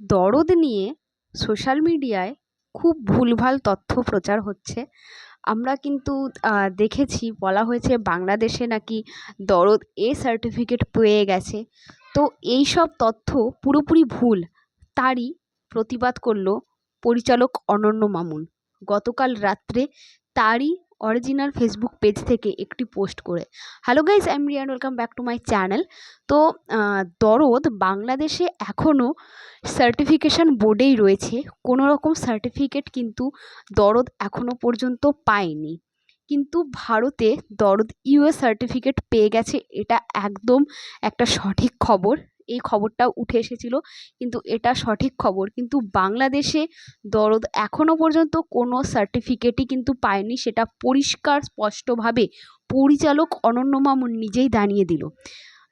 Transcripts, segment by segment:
দরদ নিয়ে সোশ্যাল মিডিয়ায় খুব ভুলভাল তথ্য প্রচার হচ্ছে। আমরা কিন্তু দেখেছি, বলা হয়েছে বাংলাদেশে নাকি দরদ এ সার্টিফিকেট পেয়ে গেছে। তো এই সব তথ্য পুরোপুরি ভুল, তারই প্রতিবাদ করল পরিচালক অনন্য মামুন। গতকাল রাত্রে তারই অরিজিনাল ফেসবুক পেজ থেকে একটি পোস্ট করে। Hello guys I am Riyan welcome back to my channel তো দরদ বাংলাদেশে এখনও সার্টিফিকেশান বোর্ডেই রয়েছে। কোনো রকম সার্টিফিকেট কিন্তু দরদ এখনও পর্যন্ত পায়নি। কিন্তু ভারতে দরদ ইউএস সার্টিফিকেট পেয়ে গেছে, এটা একদম একটা সঠিক খবর। এই খবরটা উঠে এসেছিল, কিন্তু এটা সঠিক খবর। কিন্তু বাংলাদেশে দরদ এখনও পর্যন্ত কোনো সার্টিফিকেটই কিন্তু পায়নি, সেটা পরিষ্কার, স্পষ্টভাবে পরিচালক অনন্য মামুন নিজেই জানিয়ে দিল।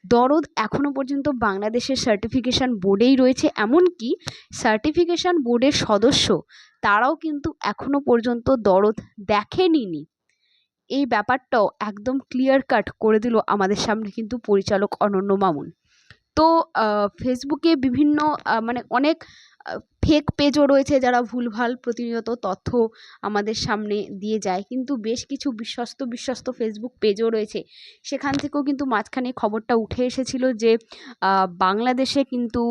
দরদ এখনও পর্যন্ত বাংলাদেশের সার্টিফিকেশান বোর্ডেই রয়েছে, এমনকি সার্টিফিকেশান বোর্ডের সদস্য, তারাও কিন্তু এখনও পর্যন্ত দরদ দেখেনি এই ব্যাপারটাও একদম ক্লিয়ার কাট করে দিল আমাদের সামনে কিন্তু পরিচালক অনন্য মামুন। তো ফেসবুকে বিভিন্ন মানে অনেক ফেক পেজও রয়েছে যারা ভুলভাল প্রতিনিয়ত তথ্য আমাদের সামনে দিয়ে যায়। কিন্তু বেশ কিছু বিশ্বস্ত বিশ্বস্ত ফেসবুক পেজও রয়েছে। সেখান থেকেও কিন্তু মাঝখানে খবরটা উঠে এসেছিল যে বাংলাদেশে কিন্তু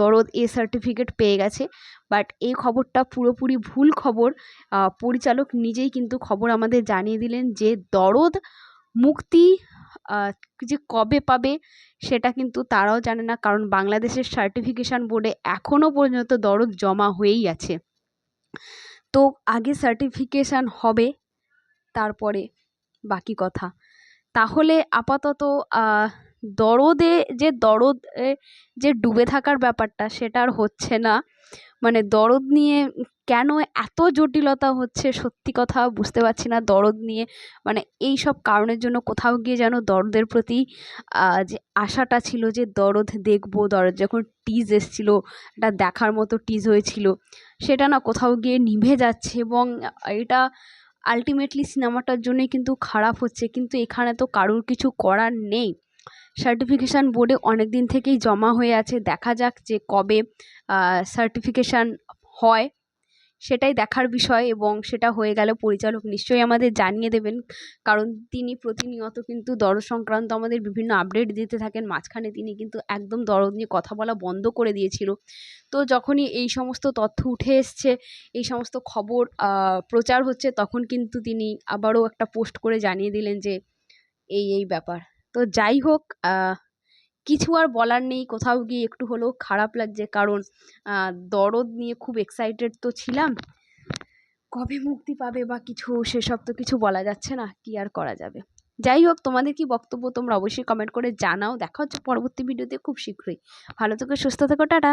দরদ এ সার্টিফিকেট পেয়ে গেছে। বাট এই খবরটা পুরোপুরি ভুল খবর। পরিচালক নিজেই কিন্তু খবর আমাদের জানিয়ে দিলেন যে, দরদ মুক্তি যে কবে পাবে সেটা কিন্তু তারাও জানে না। কারণ বাংলাদেশের সার্টিফিকেশান বোর্ডে এখনও পর্যন্ত দরদ জমা হয়েই আছে। তো আগে সার্টিফিকেশান হবে, তারপরে বাকি কথা। তাহলে আপাতত দরদে, যে দরদ যে ডুবে থাকার ব্যাপারটা সেটা আর হচ্ছে না। মানে দরদ নিয়ে কেন এত জটিলতা হচ্ছে? সত্যি কথা বুঝতে পারছি না দরদ নিয়ে। মানে এই সব কারণের জন্য কোথাও গিয়ে যেন দরদের প্রতি যে আশাটা ছিল যে দরদ দেখব, দরদ যখন টিজ এসছিল এটা দেখার মতো টিজ হয়েছিল, সেটা না কোথাও গিয়ে নিভে যাচ্ছে এবং এটা আলটিমেটলি সিনেমাটার জন্যই কিন্তু খারাপ হচ্ছে। কিন্তু এখানে তো কারুর কিছু করার নেই। সার্টিফিকেশান বোর্ডে অনেক দিন থেকেই জমা হয়ে আছে। দেখা যাক যে কবে সার্টিফিকেশান হয়। সেটাই দেখার বিষয় এবং সেটা হয়ে গেলে পরিচালক নিশ্চয়ই আমাদের জানিয়ে দেবেন। কারণ তিনি প্রতিনিয়ত কিন্তু দরদ সংক্রান্ত আমাদের বিভিন্ন আপডেট দিতে থাকেন। মাঝখানে তিনি কিন্তু একদম দরদ নিয়ে কথা বলা বন্ধ করে দিয়েছিল। তো যখনই এই সমস্ত তথ্য উঠে এসছে, এই সমস্ত খবর প্রচার হচ্ছে, তখন কিন্তু তিনি আবারও একটা পোস্ট করে জানিয়ে দিলেন যে এই এই ব্যাপার। তো যাই হোক কিছু আর বলার নেই। কোথাও গিয়ে একটু হলেও খারাপ লাগছে। কারণ দরদ নিয়ে খুব এক্সাইটেড তো ছিলাম। কবে মুক্তি পাবে বা কিছু, সেসব তো কিছু বলা যাচ্ছে না। কি আর করা যাবে? যাই হোক, তোমাদের কি বক্তব্য তোমরা অবশ্যই কমেন্ট করে জানাও। দেখা হচ্ছে পরবর্তী ভিডিওতে খুব শীঘ্রই। ভালো থেকো, সুস্থ থেকো, টাটা!